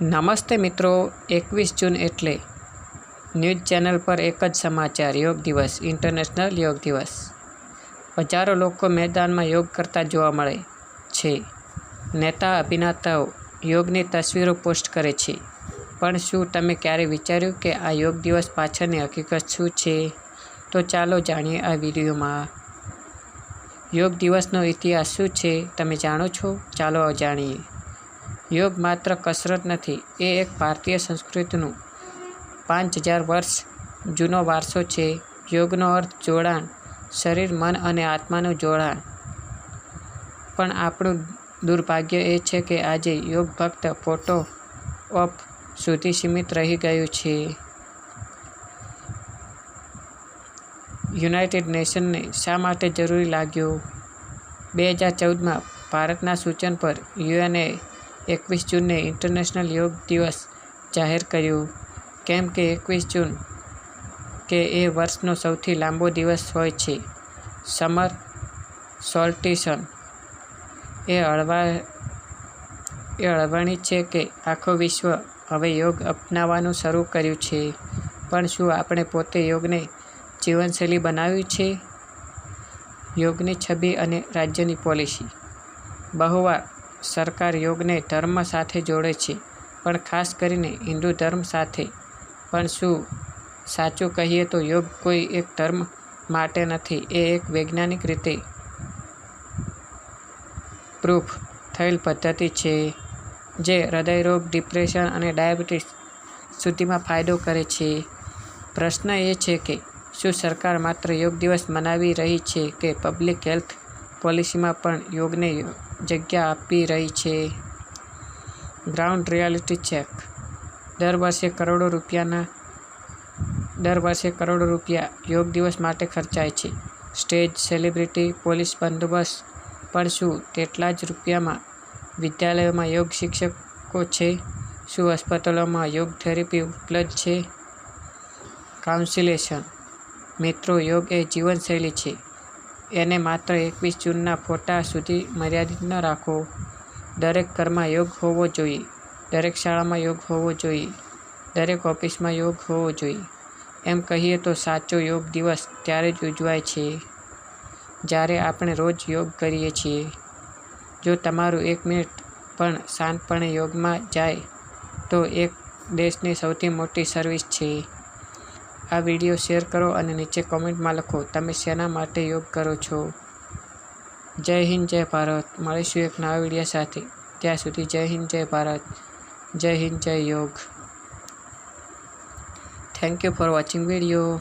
નમસ્તે મિત્રો, એકવીસ જૂન એટલે ન્યૂઝ ચેનલ પર એક જ સમાચાર, યોગ દિવસ, ઇન્ટરનેશનલ યોગ દિવસ. હજારો લોકો મેદાનમાં યોગ કરતા જોવા મળે છે. નેતા, અભિનેતાઓ યોગની તસવીરો પોસ્ટ કરે છે. પણ શું તમે ક્યારે વિચાર્યું કે આ યોગ દિવસ પાછળની હકીકત શું છે? તો ચાલો જાણીએ આ વિડીયોમાં. યોગ દિવસનો ઇતિહાસ શું છે? તમે જાણો છો? ચાલો જાણીએ. યોગ માત્ર કસરત નથી, એ એક ભારતીય સંસ્કૃતિનું પાંચ હજાર વર્ષ જૂનો વારસો છે. યોગનો અર્થ જોડાણ, શરીર, મન અને આત્માનું જોડાણ. પણ આપણું દુર્ભાગ્ય એ છે કે આજે યોગ ફક્ત ફોટો ઓફ સુધી સીમિત રહી ગયું છે. યુનાઇટેડ નેશનને શા માટે જરૂરી લાગ્યું? બે હજાર ચૌદમાં ભારતના સૂચન પર યુએનએ એકવીસ જૂનને ઇન્ટરનેશનલ યોગ દિવસ જાહેર કર્યું. કેમ કે એકવીસ જૂન કે એ વર્ષનો સૌથી લાંબો દિવસ હોય છે. સમર સોલ્ટિશન. એ હળવા, એ હળવાણી છે કે આખો વિશ્વ હવે યોગ અપનાવવાનું શરૂ કર્યું છે. પણ શું આપણે પોતે યોગને જીવનશૈલી બનાવ્યું છે? યોગની છબી અને રાજ્યની પોલિસી. બહુવાર સરકાર યોગને ધર્મ સાથે જોડે છે, પણ ખાસ કરીને હિન્દુ ધર્મ સાથે. પણ શું સાચું કહીએ તો યોગ કોઈ એક ધર્મ માટે નથી, એ એક વૈજ્ઞાનિક રીતે પ્રૂફ થયેલ પદ્ધતિ છે, જે હૃદયરોગ ડિપ્રેશન અને ડાયાબિટીસ સુધીમાં ફાયદો કરે છે. પ્રશ્ન એ છે કે શું સરકાર માત્ર યોગ દિવસ મનાવી રહી છે કે પબ્લિક હેલ્થ પોલિસીમાં પણ યોગને જગ્યા આપી રહી છે. Ground reality check. દર વર્ષે કરોડો રૂપિયાના, દર વર્ષે કરોડો રૂપિયા યોગ દિવસ માટે ખર્ચાય છે. સ્ટેજ સેલિબ્રિટી, પોલીસ બંદોબસ્ત. પણ શું તેટલા જ રૂપિયામાં વિદ્યાલયોમાં યોગ શિક્ષકો છે? શું હોસ્પિટલોમાં યોગ થેરેપી ઉપલબ્ધ છે? કાઉન્સિલેશન. મિત્રો, યોગ એ જીવનશૈલી છે. એને માત્ર એકવીસ જૂનના ફોટા સુધી મર્યાદિત ન રાખો. દરેક ઘરમાં યોગ હોવો જોઈએ. દરેક શાળામાં યોગ હોવો જોઈએ. દરેક ઓફિસમાં યોગ હોવો જોઈએ. એમ કહીએ તો સાચો યોગ દિવસ ત્યારે જ ઉજવાય છે, જ્યારે આપણે રોજ યોગ કરીએ છીએ. જો તમારું એક મિનિટ પણ શાંતપણે યોગમાં જાય, તો એક દેશની સૌથી મોટી સર્વિસ છે. આ વીડિયો શેર કરો અને નીચે કોમેન્ટમાં લખો, તમે શેના માટે યોગ કરો છો? જય હિન્દ, જય ભારત. મળીશું એક નવા વીડિયો સાથે. ત્યાં સુધી જય હિન્દ, જય ભારત. જય હિન્દ, જય યોગ. Thank you for watching video